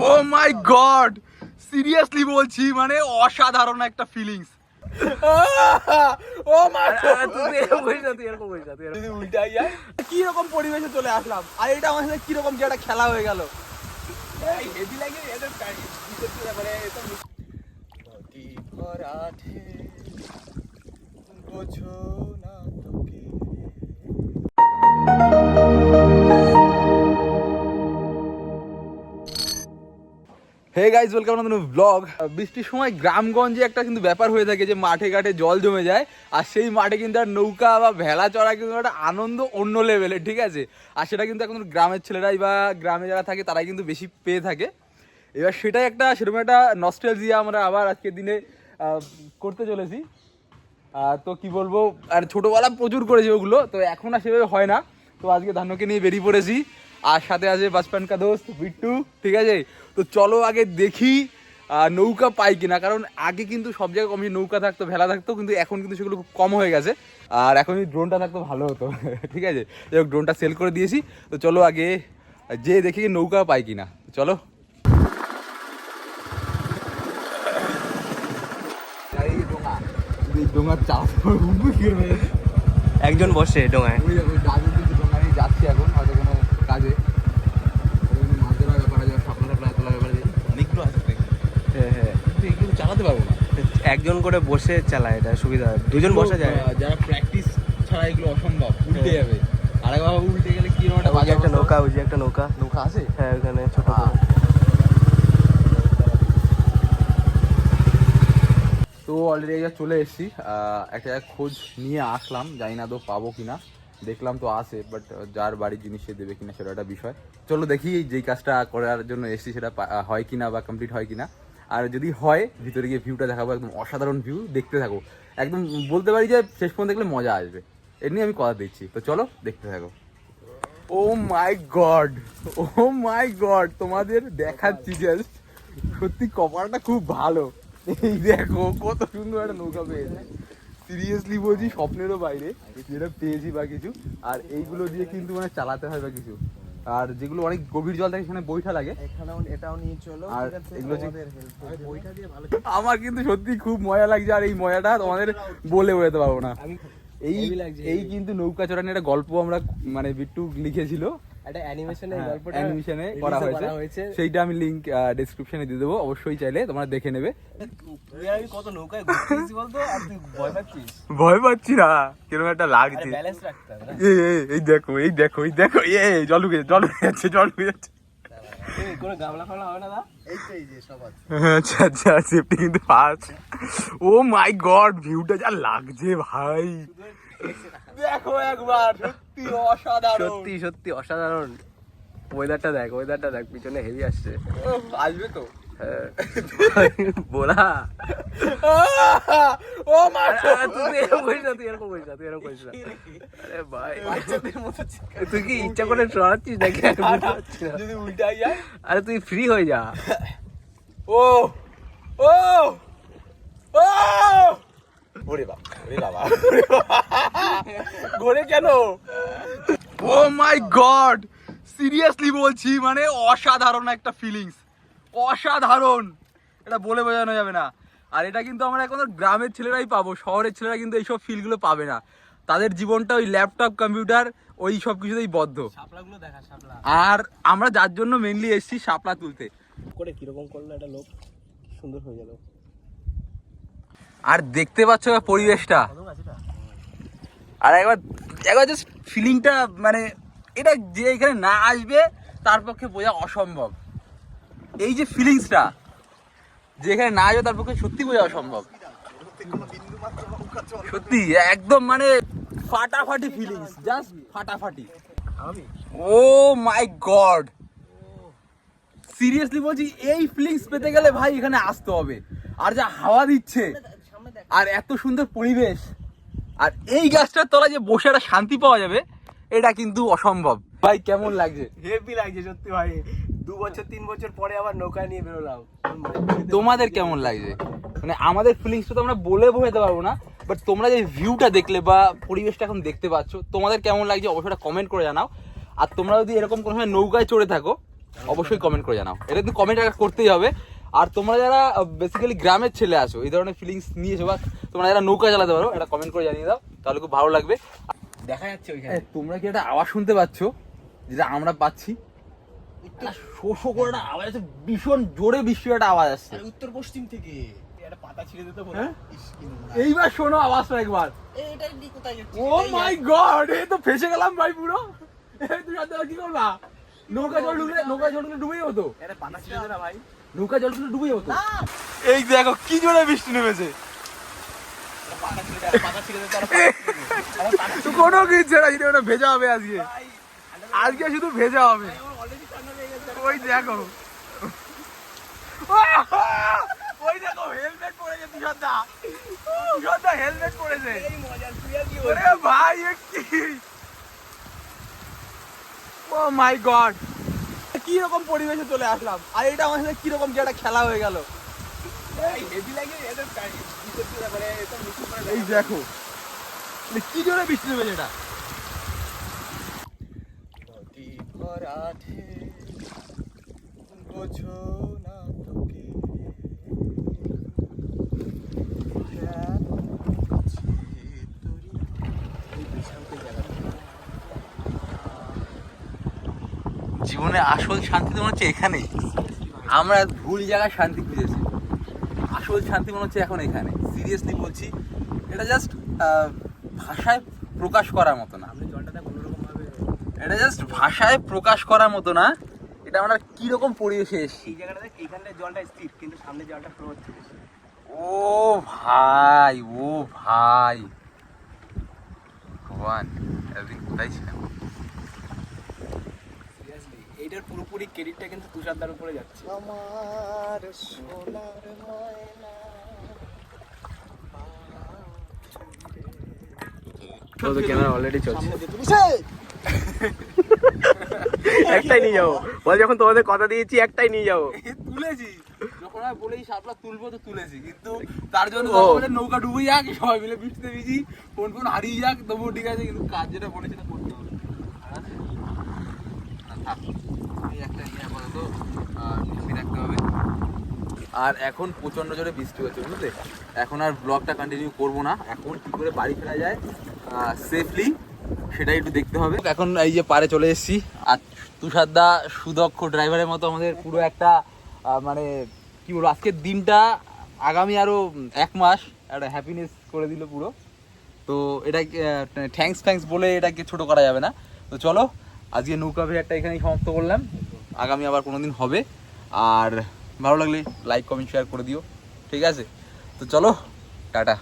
ও মাই god seriously বলছি মানে অসাধারণ একটা ফিলিংস ও যায় কি রকম পরিবেশে চলে আসলাম? আর এটা আমার সাথে কি রকম যে একটা খেলা হয়ে গেল? হেভি লাগে এদের নদী না তোকে। হে গাইজ ওয়েলকাম নতুন ব্লগ বৃষ্টির সময় গ্রামগঞ্জে একটা কিন্তু ব্যাপার হয়ে থাকে যে মাঠে ঘাটে জল জমে যায়, আর সেই মাঠে কিন্তু আর নৌকা বা ভেলা চড়া কিন্তু একটা আনন্দ অন্য লেভেলের ঠিক আছে? আর সেটা কিন্তু এখন গ্রামের ছেলেরাই বা গ্রামে যারা থাকে, তারাই কিন্তু বেশি পেয়ে থাকে। এবার সেটাই একটা, সেরকম একটা নস্টেলজিয়া আমরা আবার আজকের দিনে করতে চলেছি। তো কি বলব, আর ছোটোবেলা প্রচুর করেছি ওগুলো, তো এখন আর সেভাবে হয় না। তো আজকে ধান্যকে নিয়ে বেরিয়ে পড়েছি। আর সাথে আছে বাসপান কা দোস্ত বিট্টু ঠিক আছে? তো চলো আগে দেখি নৌকা পাই কিনা কারণ আগে কিন্তু সব জায়গায় কমই নৌকা থাকতো ভেলা থাকতো কিন্তু এখন কিন্তু সেগুলো খুব কম হয়ে গেছে। আর এখন যদি ড্রোনটা থাকতো ভালো হতো ঠিক আছে? যাই হোক ড্রোনটা সেল করে দিয়েছি। তো চলো আগে যে দেখি নৌকা পাই কিনা। চলো। ডোঙার চাষ একজন বসে ডোঙায় যাচ্ছি এখন হয়তো কোনো কাজে। ওই মাছ ধরার ব্যাপার আছে তোলার ব্যাপার। অনেকগুলো আছে হ্যাঁ হ্যাঁ। কিন্তু এগুলো চালাতে পারব না। একজন করে বসে চালায় এটা সুবিধা হয়। দুজন বসা যায়। যারা প্র্যাকটিস ছাড়া এগুলো অসম্ভব উল্টে যাবে। আর একবার উল্টে গেলে কি একটা যে বাজে একটা নৌকা ওই যে একটা নৌকা। নৌকা আছে? হ্যাঁ ওখানে ছোট তো অলরেডি চলে এসেছি। একটা খোঁজ নিয়ে আসলাম। জানি না তো পাবো কিনা। দেখলাম তো আছে বাট যার বাড়ির জিনিস সে দেবে কিনা সেটা একটা বিষয়। চলো দেখি যেই কাজটা করার জন্য এসেছি সেটা হয় কিনা বা কমপ্লিট হয় কিনা। আর যদি হয়, ভিতরে গিয়ে ভিউটা দেখাবো, একদম অসাধারণ ভিউ দেখতে থাকো। একদম বলতে পারি যে শেষ পর্যন্ত দেখলে মজা আসবে। এমনি আমি কথা দিচ্ছি। তো চলো, দেখতে থাকো। ও মাই গড ও মাই গড তোমাদের দেখাচ্ছি জাস্ট সত্যি কপালটা খুব ভালো। এই দেখো, কত সুন্দর একটা নৌকা পেয়েছে। সিরিয়াসলি বলছি স্বপ্নেরও বাইরে যেটা পেয়েছি বা কিছু। আর এইগুলো দিয়ে কিন্তু মানে চালাতে হয় বা কিছু। আর যেগুলো অনেক গভীর জল থাকে সেখানে বইটা লাগে। এটাও নিয়ে চলো আর এগুলো আমার কিন্তু সত্যি খুব মজা লাগছে আর এই মজাটা তোমাদের বলে বোঝাতে পারব না। এই এই কিন্তু নৌকা চড়া নিয়ে একটা গল্প আমরা মানে বিট্টু লিখেছিল। একটা অ্যানিমেশনে হ্যাঁ, গল্পটা অ্যানিমেশনে করা হয়েছে। সেইটা আমি লিংক ডেসক্রিপশনে দিয়ে দেবো অবশ্যই চাইলে তোমরা দেখে নেবে। আমি কত নৌকায় ঘুরতেছি বলতো? আর তুই ভয় পাচ্ছিস? ভয় পাচ্ছি না কীরকম একটা লাগছে। ব্যালেন্স রাখতে হবে এই, এই, এই দেখো এই দেখো এই দেখো এ জল ঢুকে জল ঢুকে যাচ্ছে জল ঢুকে যাচ্ছে। কোনো গামলা ফামলা হবে না দা? এই তো এই যে সব আছে। আচ্ছা আচ্ছা সেফটি কিন্তু ফার্স্ট ও মাই গড ভিউটা যা লাগছে ভাই। দেখো একবার সত্যি অসাধারণ। সত্যি সত্যি অসাধারণ। ওয়েদারটা দেখ ওয়েদারটা দেখ পিছনে হেভি আসছে। আসবে তো। হ্যাঁ। বোলা। ও মা! আরে, তুই এরকম করিস না তুই এরকম করিস না তুই এরকম করিস না। আরে ভাই। তুই কি ইচ্ছা করে সরাচ্ছিস নাকি। যদি উল্টাই যায়। আরে তুই ফ্রি হয়ে যা। ও ও ও! ওরে বাবা ওরে বাবা। ঘোরে কেন? ও মাই গড সিরিয়াসলি বলছি মানে অসাধারণ একটা ফিলিংস অসাধারণ। এটা বলে বোঝানো যাবে না। আর এটা কিন্তু আমরা এখন গ্রামের ছেলেরাই পাবো শহরের ছেলেরা কিন্তু এইসব ফিলগুলো পাবে না। তাদের জীবনটা ওই ল্যাপটপ কম্পিউটার ওই সব কিছুতেই বদ্ধ। আর আমরা যার জন্য মেনলি এসেছি শাপলা তুলতে। করে কীরকম করল একটা লোক? সুন্দর হয়ে গেল। আর দেখতে পাচ্ছ পরিবেশটা। আর একবার একবার জাস্ট ফিলিংটা মানে এটা যে এখানে না আসবে তার পক্ষে বোঝা অসম্ভব। এই যে ফিলিংসটা যে এখানে না আসবে তার পক্ষে সত্যি বোঝা অসম্ভব। সত্যি একদম মানে ফাটাফাটি ফিলিংস জাস্ট ফাটাফাটি। ও মাই গড সিরিয়াসলি বলছি এই ফিলিংস পেতে গেলে ভাই এখানে আসতে হবে। আর যা হাওয়া দিচ্ছে আর এত সুন্দর পরিবেশ। আর এই গাছটার তলায় যে বসে একটা শান্তি পাওয়া যাবে এটা কিন্তু অসম্ভব। ভাই কেমন লাগছে? হেভি লাগছে সত্যি ভাই। দু বছর তিন বছর পরে আবার নৌকা নিয়ে বেরোলাম। তোমাদের কেমন লাগছে? মানে আমাদের ফিলিংসটা তো আমরা বলে বোঝাতে পারব না বাট তোমরা যে ভিউটা দেখলে বা পরিবেশটা এখন দেখতে পাচ্ছ তোমাদের কেমন লাগছে অবশ্যই কমেন্ট করে জানাও। আর তোমরা যদি এরকম কোনো সময় নৌকায় চড়ে থাকো অবশ্যই কমেন্ট করে জানাও। এটা কিন্তু কমেন্ট করতেই হবে। আর তোমরা যারা বেসিক্যালি গ্রামের ছেলে আছো এই ধরনের ফিলিংস নিয়েছো বা তোমরা যারা নৌকা চালাতে পারো এটা কমেন্ট করে জানিয়ে দাও তাহলে খুব ভালো লাগবে। দেখা যাচ্ছে ওইখানে। তোমরা কি একটা আওয়াজ শুনতে পাচ্ছ? যেটা আমরা পাচ্ছি? শো শো করে একটা আওয়াজ আছে ভীষণ জোরে বৃষ্টির একটা আওয়াজ আসছে। উত্তর পশ্চিম থেকে। পাতা ছিঁড়ে দিতে বলে। হ্যাঁ? এইবার শোনো আওয়াজটা একবার? ও মাই। গড এই তো ফেসে গেলাম ভাই পুরো। এই তুই কি করবা নৌকা জল ঢুকলে নৌকা জল ঢুকলে ডুবেই হতো। পাতা ছিঁড়ে না ভাই। নৌকা জল ডুবেই হতো এই দেখো, কি জোরে বৃষ্টি নেমেছে। কোনো কিছু না যদি ওটা ভেজা হবে আজকে। আজকে শুধু ভেজা হবে। ওই দেখো। হেলমেট পরেছে তুষারদা তুষারদা হেলমেট পরেছে। ওরে ভাই কি? ও মাই গড কি রকম পরিবেশে চলে আসলাম? আর এটা আমার সাথে কি রকম কি একটা খেলা হয়ে গেল। এই এই দেখা। মানে কি জোরে বৃষ্টি নেবে এটা? বোঝো না তোকে। ভয়ানক কাছে তোরি। এই বিশালকে জায়গাটা। জীবনে আসল শান্তি তো মনে হচ্ছে এখানেই। আমরা ভুল জায়গায় শান্তি খুঁজেছি। আসল শান্তি মনে হচ্ছে এখন এখানে। সিরিয়াসলি বলছি এটা জাস্ট ভাষায় প্রকাশ করার মতো না। এটা জাস্ট ভাষায় প্রকাশ করার মতো না। এটা আমরা কীরকম পরিবেশে এসেছি। এই জায়গাটাতে এইখানটায় জলটা স্থির কিন্তু সামনে জলটা ফ্লো হচ্ছে ও ভাই ও ভাই। ভগবান এতদিন কোথায় ছিলাম? এইটার পুরোপুরি ক্রেডিটটা কিন্তু তুষারদার উপরে যাচ্ছে। আমার সোনার ময়না। তো ক্যামেরা অলরেডি চলছে। একটাই নিয়ে যাব। বল যখন তোমাদের কথা দিয়েছি একটাই নিয়ে যাব। তুলেছি। যখন আমি বলেছি সাপলা তুলবো তো তুলেছি কিন্তু তার জন্য। নৌকা ডুবে যাক সবাই মিলে বৃষ্টিতে ভিজি ফোন ফোন হারিয়ে যাক তবুও ঠিক আছে কিন্তু কাজ যেটা বলেছি সেটা করতে হবে। আর একটা এখন প্রচণ্ড জোরে বৃষ্টি হচ্ছে, বুঝলে? এখন আর ব্লগটা কন্টিনিউ করব না। এখন কি করে বাড়ি ফেরা যায় সেফলি সেটাই একটু দেখতে হবে। এখন এই যে পারে চলে এসেছি, আর তুষারদা সুদক্ষ ড্রাইভারের মতো আমাদের পুরো একটা মানে কি বলব, আজকের দিনটা আগামী আরও এক মাস একটা হ্যাপিনেস করে দিল পুরো। তো এটা থ্যাঙ্কস থ্যাঙ্কস বলে এটাকে ছোট করা যাবে না। তো চলো, আজকে নৌকা ভিড়টা এখানেই সমাপ্ত করলাম। আগামী আবার কোনো দিন হবে। আর ভালো লাগলে লাইক কমেন্ট শেয়ার করে দিও। ঠিক আছে? তো চলো, টাটা।